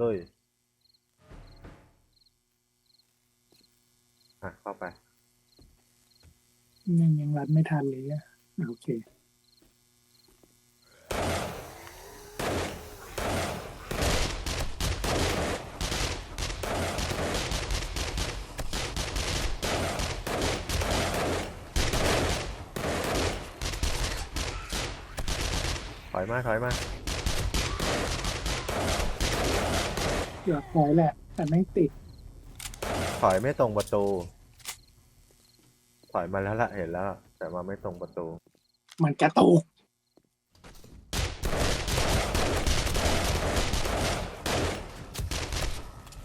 ลุยอะเข้าไปยังยังรัดไม่ทันเลยอะโอเคถอยมาถอยมา เกือบพอยแหละ แต่ไม่งติด ถอยไม่ตรงประตู ถอยมาแล้วละเห็นแล้วแต่มาไม่ตรงประตู มันกระตุก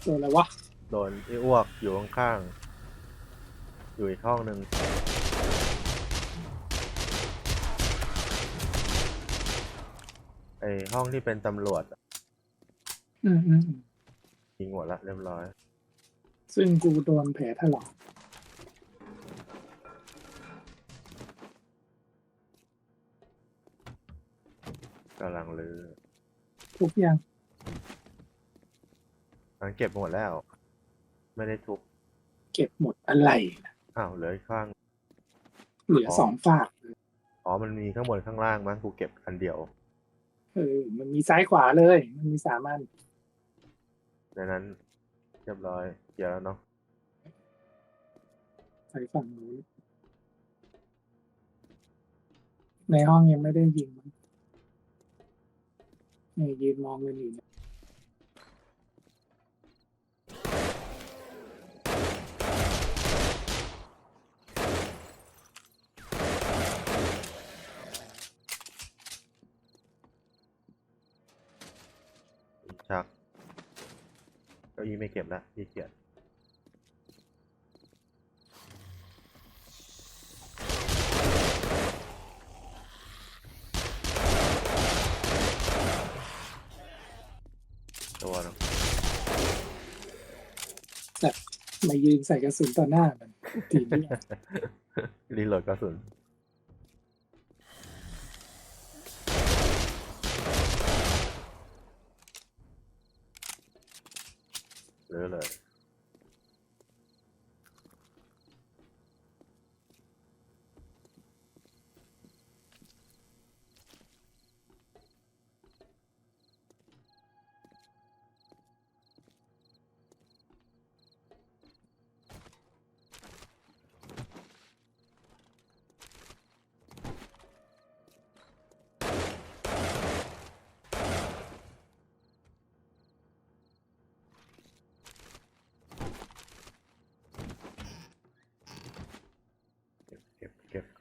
โดนอะไรวะ โดนไอ้อ้วกอยู่ข้างๆ อยู่อีกห้องหนึ่งไอห้องที่เป็นตำรวจอะอืมอืมอืม ยิงหมดละเรียบร้อย ซึ่งกูโดนแผลถลอกกำลังลือทุกอย่างมันเก็บหมดแล้ว ไม่ได้ทุบเก็บหมดอะไรนะอ้าวเหลืออีกข้าง เหลืออ๋อสองฝากอ๋อมันมีข้างบนข้างล่างมั้งกูเก็บอันเดียว เออ มันมีซ้ายขวาเลย มันมีสามอัน ในนั้นเรียบร้อยเกี่ยร์แล้วเนาะใส่ฝั่งนู้นในห้องยังไม่ได้ยิงมั้งนี่ยืนมองกันอยู่เนี่ย ชักเก้าอี้ไม่เก็บละขี้เกียจตัวเนอะมายืนใส่กระสุนต่อหน้ามันทีนี้รีโหลดกระสุน หรื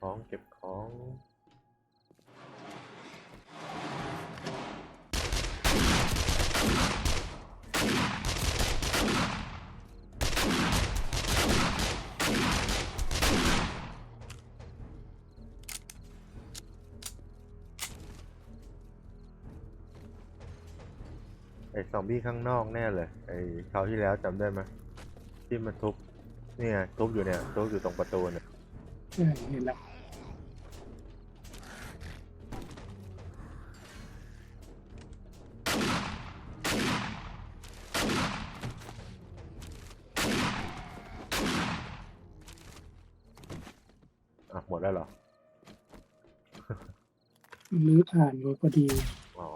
ของเก็บของไอ้ซอมบี้ข้างนอกแน่เลยไอ้คราวที่แล้วจำได้ไหมที่มันทุบนี่ไงทุบอยู่เนี่ยทุบอยู่ตรงประตูเนี่ยเออเห็นแล้ว หมดแล้วเหรอ ลื้อผ่านอยู่พอดี อ๋อ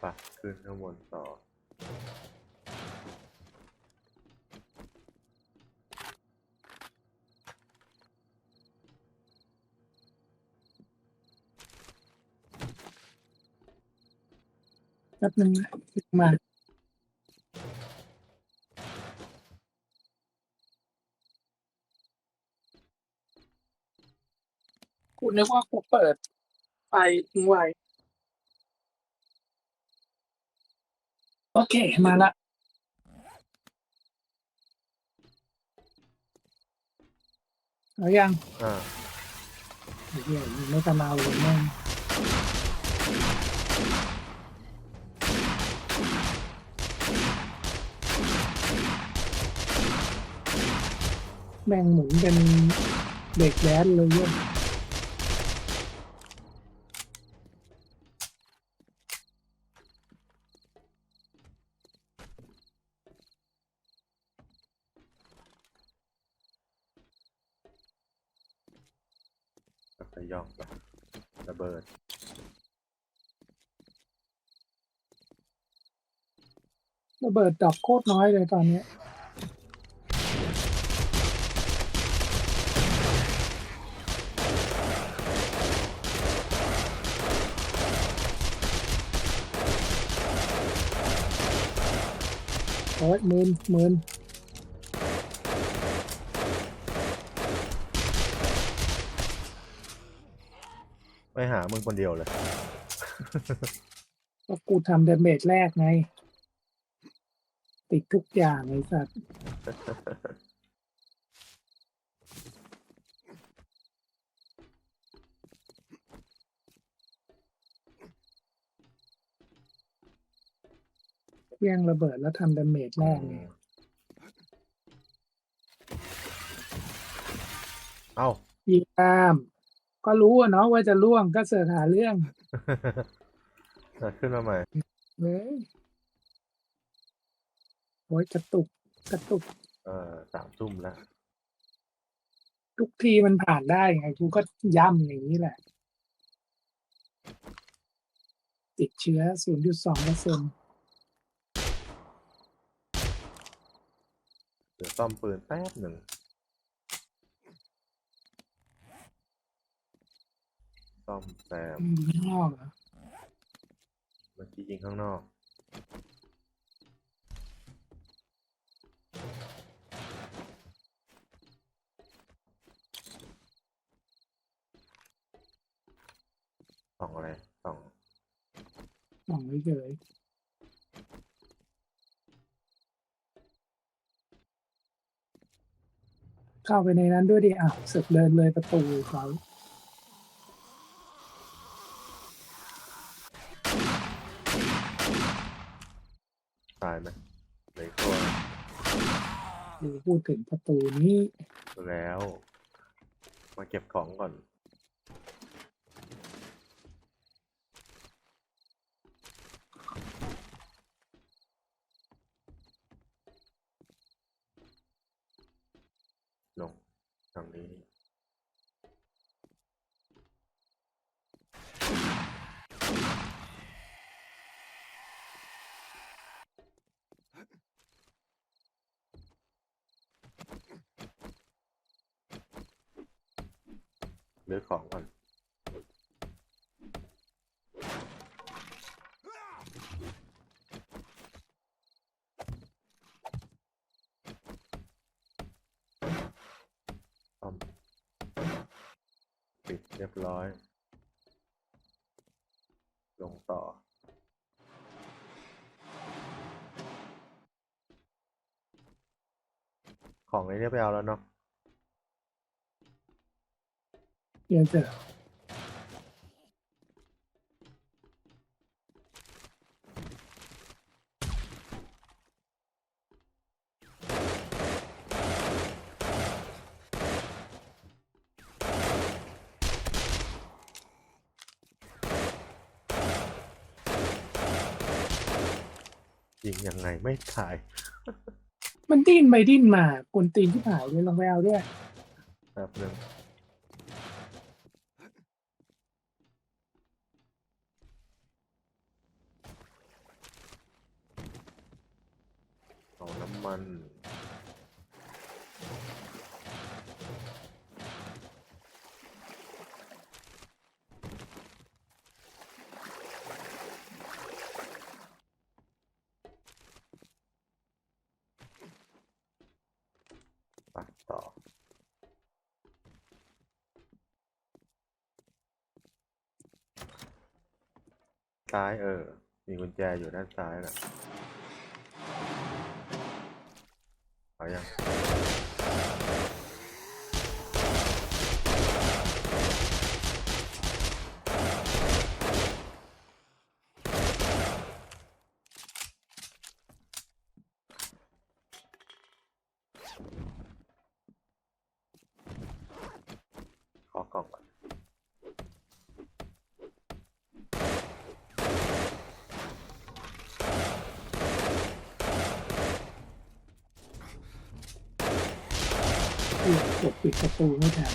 ไปะขึ้นข้างบนต่อ แป๊บนึงนะมา กูนึกว่ากูเปิดไฟทิ้งไว้ โอเค มาละเอายังอ่าไอ้เหี้ยมึงไม่กระเนาเลยแม่งแม่งหมุนเป็นเด็กแดนเลยเว้ย ย่องไประเบิด ระเบิดดอกโคตรน้อยเลยตอนเนี้ยโอ้ยหมื่นหมื่น ไม่หามึงคนเดียวเลย ก็กูทำเดเมจแรกไง ติดทุกอย่างไอ้สัตว์เพียงระเบิดแล้วทำเดเมจแรกไงเอ้า ยิงตาม ก็รู้อะเนาะว่าจะล่วงก็เสือกหาเรื่องขึ้นมาใหม่เว้ยโอ้ยกระตุกกระตุก เออสามทุ่มแล้ว ทุกทีมันผ่านได้ไงกูก็ย่ำอย่างนี้แหละ ติดเชื้อ 0.2เปอร์เซ็นต์เดี๋ยวซ่อมปืนแป๊บหนึ่ง ซ่อมแซมข้างนอกเหรอเมื่อกี้ยิงข้างนอก ส่องอะไรส่องมองเฉยๆเข้าไปในนั้นด้วยดิ อะเสึกเดินเลยประตูเขา ตายไหมเหลยตัว ดู พูดถึงประตูนี้ แล้ว มาเก็บของก่อน ลงทางนี้ หรือของก่อน ซ่อม ปิดเรียบร้อย ลงต่อ ของไอ้เรียบเอาแล้วเนาะ เดี๋ยวเจอ ยิงยังไงไม่ตาย มันดิ้นไปดิ้นมากุนตีนที่หายเลยลองไปเอาด้วยแป๊บหนึ่งเอาน้ำมัน ปัดต่อ ซ้ายเออ มีกุญแจอยู่ด้านซ้ายน่ะเอายัง คือกปิดประตูไม่ทัน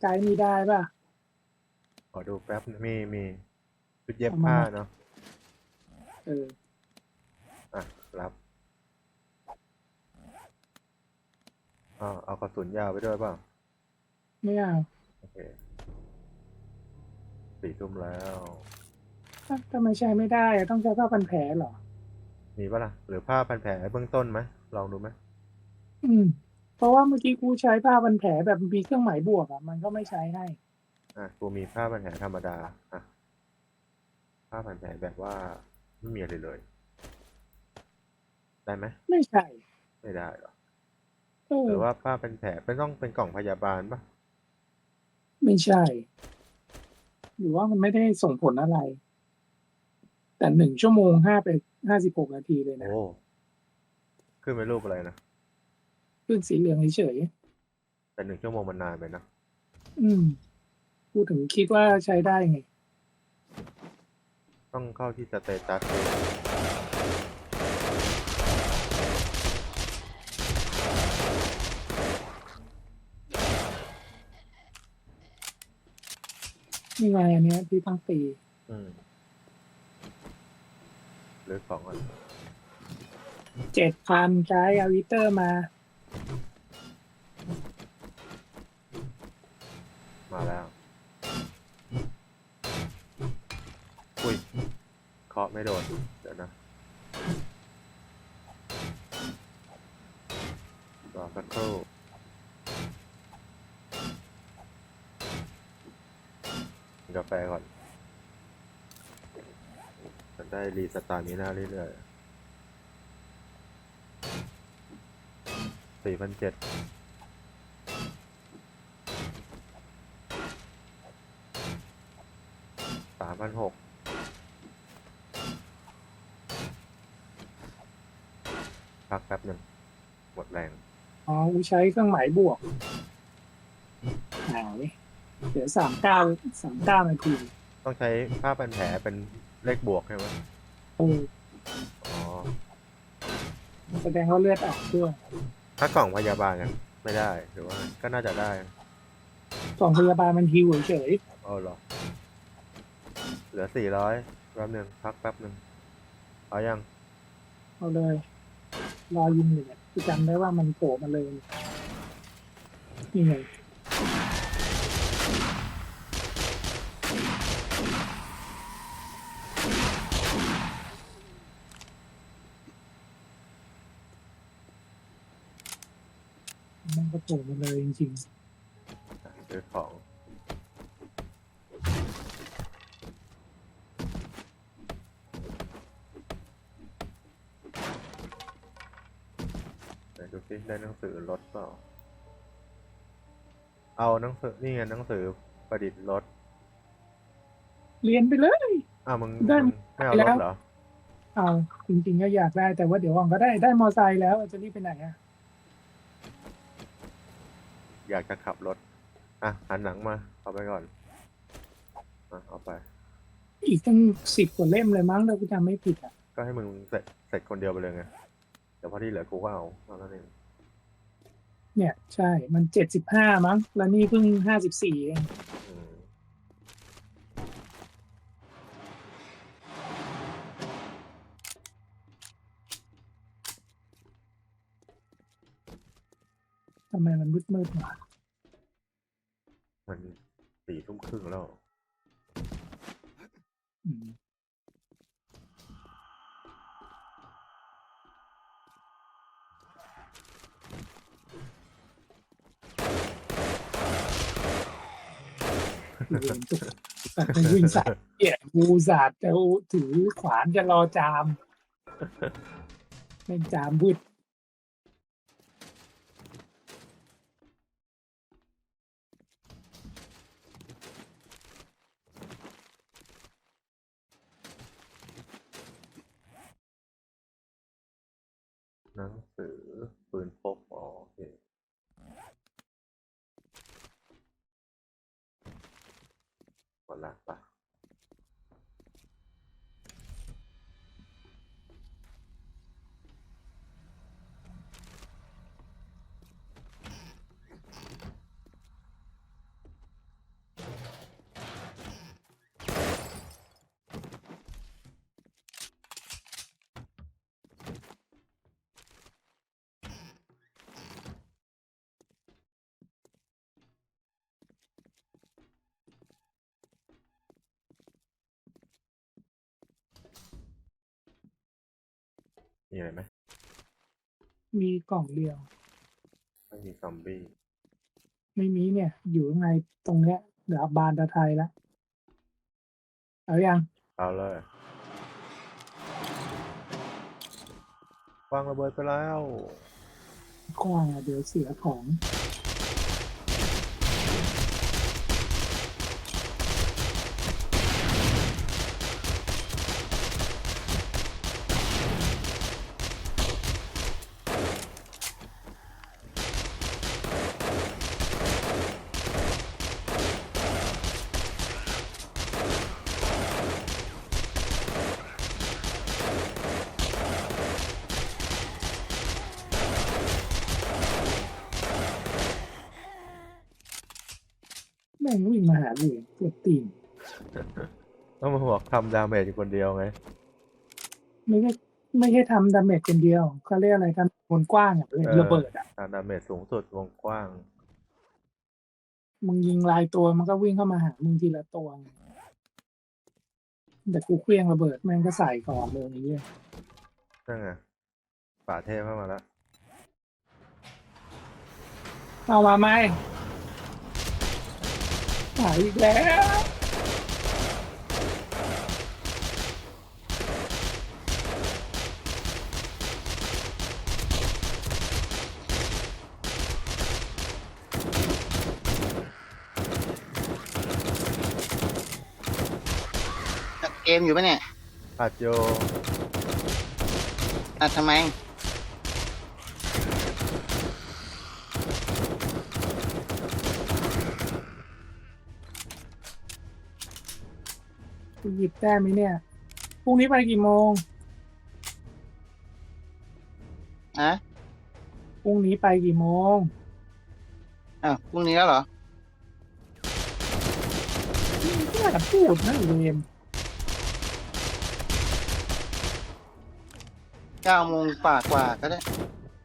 ใจมีได้ป่ะ ขอดูแป๊บมีมีชุดเย็บผ้าเนาะเออ อะ รับอ่าเอากระสุนยาวไปด้วยป่ะไม่เอาโอเค สี่ทุ่มแล้วถ้าถ้าไม่ใช้ไม่ได้อะต้องใช้ผ้าพันแผลเหรอ มีปะล่ะ หรือผ้าพันแผลเบื้องต้นไหมลองดูไหมอืม เพราะว่าเมื่อกี้กูใช้ผ้าพันแผลแบบมีเครื่องหมายบวกอะ มันก็ไม่ใช้ให้ อะกูมีผ้าพันแผลธรรมดาอะผ้าพันแผลแบบว่าไม่มีอะไรเลย ได้ไหมไม่ใช่ ไม่ได้หรอเออหรือว่าผ้าพันแผลเป็นต้องเป็นกล่องพยาบาลปะไม่ใช่ หรือว่ามันไม่ได้ส่งผลอะไร แต่หนึ่งชั่วโมงห้าไปห้าสิบหกนาทีเลยนะ โอ้ขึ้นเป็นรูปอะไรนะขึ้นสีเหลืองเฉยแต่หนึ่งชั่วโมงมันนานไปนะ ๆอืมกูถึงคิดว่าใช้ได้ไง ต้องเข้าที่สเตตัสดู นี่ไงอันเนี้ยที่ต้องตีอืมหรือของอะเจ็ดพันใช้อาวิเตอร์มา มาแล้วอุ้ยเคาะไม่โดนเดี๋ยวนะรอสักครู่กินกาแฟก่อนจะได้รีสตาร์มีหน้าเรื่อยๆสี่พันเจ็ดสามพันหกพักแป๊บหนึ่งหมดแรง อ๋อกูใช้เครื่องหมายบวกหาย เหลือสามเก้าสามเก้านาทีต้องใช้ผ้าพันแผลเป็นเลขบวกใช่ไหมเอออ๋อแสดงว่าเลือดออกด้วยถ้ากล่องพยาบาลกันไม่ได้หรือว่าก็น่าจะได้กล่องพยาบาลมันฮิวเฉยเอาเหรอเหลือสี่ร้อยแป๊บหนึ่งพักแป๊บหนึ่งเอายังๆเอาเลย รอยิงอยู่เนี่ยกูจำได้ว่ามันโผล่มาเลยนี่ไง โผล่มาเลยจริงซื้อของไหนดูสิได้หนังสือรถเปล่า เอาหนังสือนี่ไงหนังสือประดิษฐ์รถ ๆ เรียนไปเลย อ้าวมึงได้มึงไม่เอารแล้ถวเหรอ เอาจริง ๆ ก็อยากได้แต่ว่าเดี๋ยวก่อนก็ได้ได้มอไซค์แล้วจะรีบไปไหนอะ อยากจะขับรถ อะหันหนังมา เอาไปก่อนอะเอาไป อีกตั้งสิบกว่าเล่มเลยมั้งถ้ากูจำไม่ผิดอะก็ให้มึงเสร็จเสร็จคนเดียวไปเลยไงเดี๋ยวพอที่เหลือกูก็เอาเท่านั้นเองเนี่ย ใช่มันเจ็ดสิบห้ามั้งแล้วนี่เพิ่งห้าสิบสี่เอง ทำไมมันมืดมืดๆวะมันสี่ทุ่มครึ่งแล้วอืมเรียนตุ๊กแต่ไปวิ่งสัตว์เกี่ยงูสัตว์จะถือขวานจะรอจามเป็นจามบุด หนังสือปืนพกอ๋อโอเคหมดละปะ มีอะไรไหมมีกล่องเดียว ไม่มีซอมบี้ไม่มีเนี่ย อยู่ข้างในตรงเนี้ยเดี๋ยวบานตะไทยละเอายังเอาเลยวางระเบิดไปแล้วกว้างอะเดี๋ยวเสียของ เลยปวดตีนต้องมาบอกทำดาเมจอยู่คนเดียวไงไม่ใช่ไม่ใช่ทำดาเมจคนเดียวเขาเรียกอะไรทำคนกว้างอะเลยเออระเบิดอะทำดาเมจสูงสุดวงกว้าง มึงยิงลายตัวมันก็วิ่งเข้ามาหามึงทีละตัวไงแต่กูเคลี้ยงระเบิดแม่งก็ใส่ก่อนเลยไอ้เงี้ยนั่นไงป่าเทพเข้ามาแล้วเอามาไหม หายอีกแล้วอัดเกมอยู่ปะเนี่ย อัดโยอัดทำไม หยิบได้ไหมเนี่ย พรุ่งนี้ไปกี่โมงฮะพรุ่งนี้ไปกี่โมง อ้าวพรุ่งนี้แล้วเหรอ ไม่น่าจะพูดนะเวมเก้าโมงกว่ากว่าก็ได้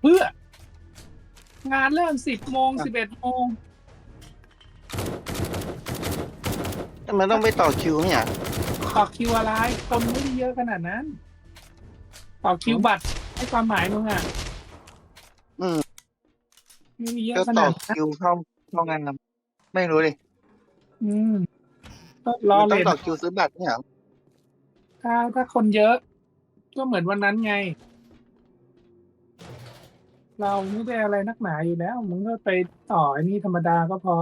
เพื่อ งานเริ่มสิบโมงสิบเอ็ดโมงทำไมต้องไปต่อคิวเนี่ย ต่อคิวอะไร คนไม่ได้เยอะขนาดนั้น ต่อคิวบัตรให้ความหมายมึงอะอืมไม่มีเยอะก็ขต่นาอดนั้นคิวเข้าเข้างานนะไม่รู้เลยอืมก็รอมันเลต้องย ต่อคิวซื้อบัตรเนี่ยเหรอถ้าถ้าคนเยอะ ก็เหมือนวันนั้นไง เราไม่ได้อะไรนักหนาอยู่แล้วมึงก็ไปต่ออันนี้ธรรมดาก็พอ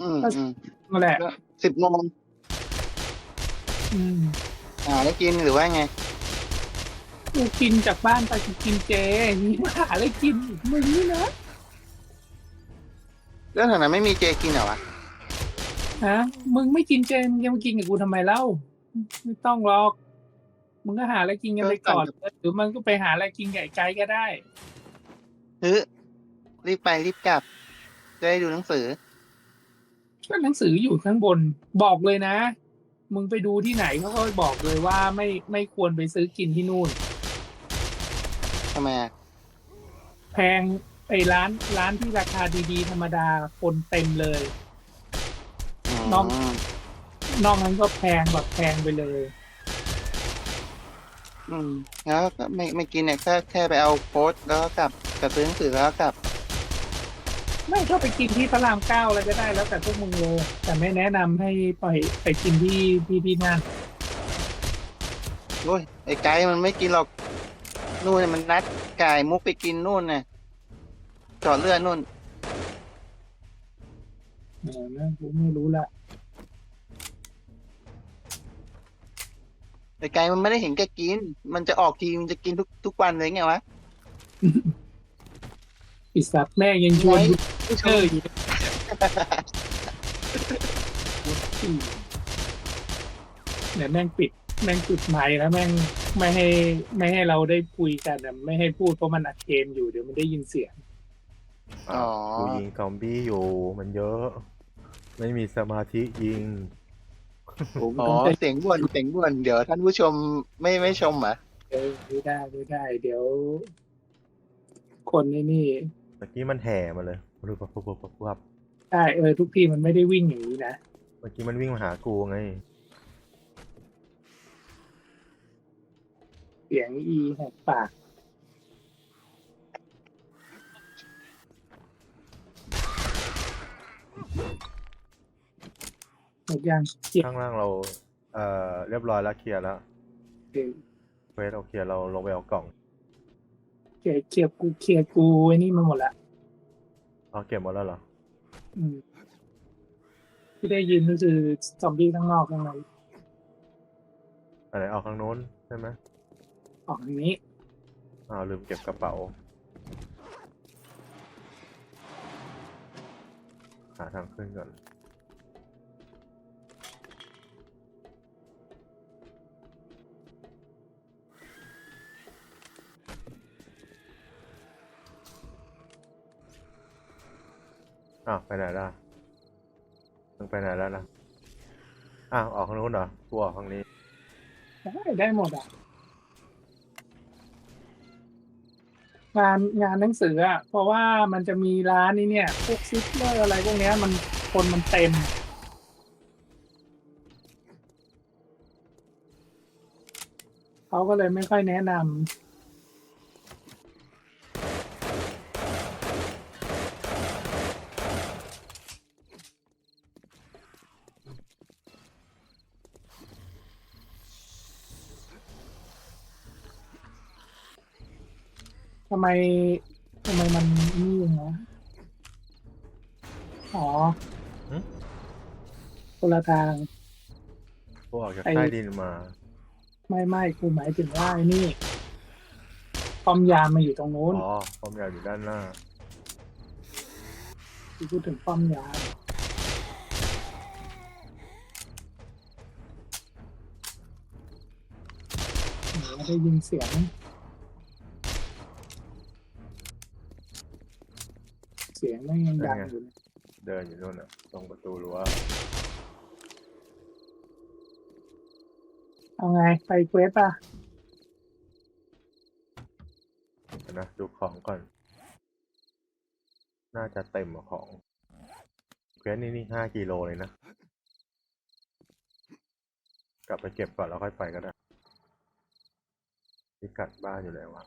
อืมอืมนั่นแหละสิบโมง อืมอ่าแล้วกินหรือว่าไงกูกินจากบ้านไปกูกินเจนี่มาหาอะไรกินอีกมึงนี่นะแล้วแถวนั้นไม่มีเจกินเหรอวะฮะมึงไม่กินเจมึงจะมากินกับกูทำไมเล่าไม่ต้องหรอกมึงก็หาอะไรกินกันไปก่อนหรือมันก็ไปหาอะไรกินไก่ไกลก็ได้ฮึรีบไปรีบกลับจะได้ดูหนังสือก็หนังสืออยู่ข้างบนบอกเลยนะ มึงไปดูที่ไหนเขาก็บอกเลยว่าไม่ไม่ควรไปซื้อกินที่นู่น ทำไมอะแพงไอ้ร้านร้านที่ราคาดีๆ ธรรมดาคนเต็มเลย น้อง มนอกนั้นก็แพงแบบแพงไปเลย อืมแล้วก็ไม่ไม่กินเนี่ยแค่แค่ไปเอาโพสต์แล้วก็กลับกลับซื้อหนังสือแล้วก็กลับ ไม่ก็ไปกินที่พระรามเก้าอะไรก็ได้แล้วแต่พวกมึงเลย แต่ไม่แนะนำให้ไปไปกินที่ที่ที่นั่นโอ้ยไอ้ไกด์มันไม่กินหรอกนู่นน่ะมันนัดกายมุกไปกินนู่นน่ะจอดเลือดนู่น เออนะกูไม่รู้ละไอ้ไกด์มันไม่ได้เห็นแกกิน มันจะออกทีมันจะกินทุกทุกวันเลยไงวะปิดสัตว์แม่ยังชวนไว้กู เชยอยู่เนี่ยแม่งปิด แม่งปิดไมค์แล้วแม่งไม่ให้ไม่ให้เราได้คุยกันอะไม่ให้พูดเพราะมันอัดเกมอยู่เดี๋ยวมันได้ยินเสียง อ๋อ กูยิงซอมบี้อยู่มันเยอะ ไม่มีสมาธิยิง ผมอ๋อ ต้องใจเสียงบ่นเสียงบ่นเดี๋ยวท่านผู้ชมไม่ไม่ชมเหรอะเออไม่ได้ไม่ได้ เดี๋ยว คนนี่นี่เมื่อกี้มันแห่มาเลย รูปปับปับปับปับใช่เออทุกทีมันไม่ได้วิ่งอย่างนี้นะ เมื่อกี้มันวิ่งมาหากูไง เสียงอีแหกปากหมดยังเจ็บข้างล่างเรา เอ่อ เรียบร้อยแล้วเคลียร์แล้วเจ็บเควสเราเคลียร์เราลงไปเอากล่อง เคลียร์เคลียร์กูเคลียร์กูไอ้นี่มาหมดละ เอาเก็บหมดแล้วเหรอ อืมที่ได้ยินก็คือซอมบี้ข้างนอกข้างในอะไรเอาข้างโน้นใช่ไหมออกทางนี้ อ้าวลืมเก็บกระเป๋า หาทางขึ้นก่อน อ้าวไปไหนล่ะมึงไปไหนแล้วล่ะอ้าวออกข้างนู้นเหรอกูออกข้างนี้ ได้ได้หมดอะ งานงานหนังสืออะ เพราะว่ามันจะมีร้านนี้เนี่ยพวกซิปเลอร์อะไรพวกเนี้ยมันคนมันเต็ม เขาก็เลยไม่ค่อยแนะนำ ทำไมทำไมมันนี่อย่างเงี้ยอ๋อหึ คนละทางกูออกจากไอ้ ใต้ดินมา ไม่ไม่กูหมายถึงว่าไอ้นี่ป้อมยามมาอยู่ตรงนู้นอ๋อความยาวอยู่ด้านหน้า กูพูดถึงป้อมยามโอ้โหได้ยินเสียง เสี ยงไม่งยังดังอยู่เลยเดินอยู่นู่นน่ะ ตรงประตูรั้วเอาไงไปเควสป่ะเดี๋ยวนะดูของก่อน น่าจะเต็มอะของเควสนี่นี่ห้ากิโลเลยนะ กลับไปเก็บก่อนแล้วค่อยไปก็ได้พิกัดบ้านอยู่ไหนวะ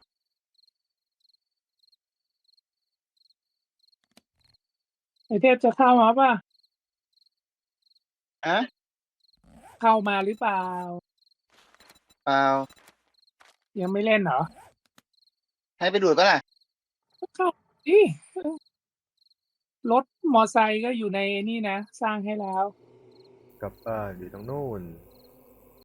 ไอเทพจะเข้ามาป่ะอะเข้ามาหรือเปล่า เปล่า ยังไม่เล่นเหรอ ให้ไปดูดปะล่ะก็เข้าดิรถมอไซค์ก็อยู่ในนี่นะ สร้างให้แล้ว กลับบ้านอยู่ตรงนู่น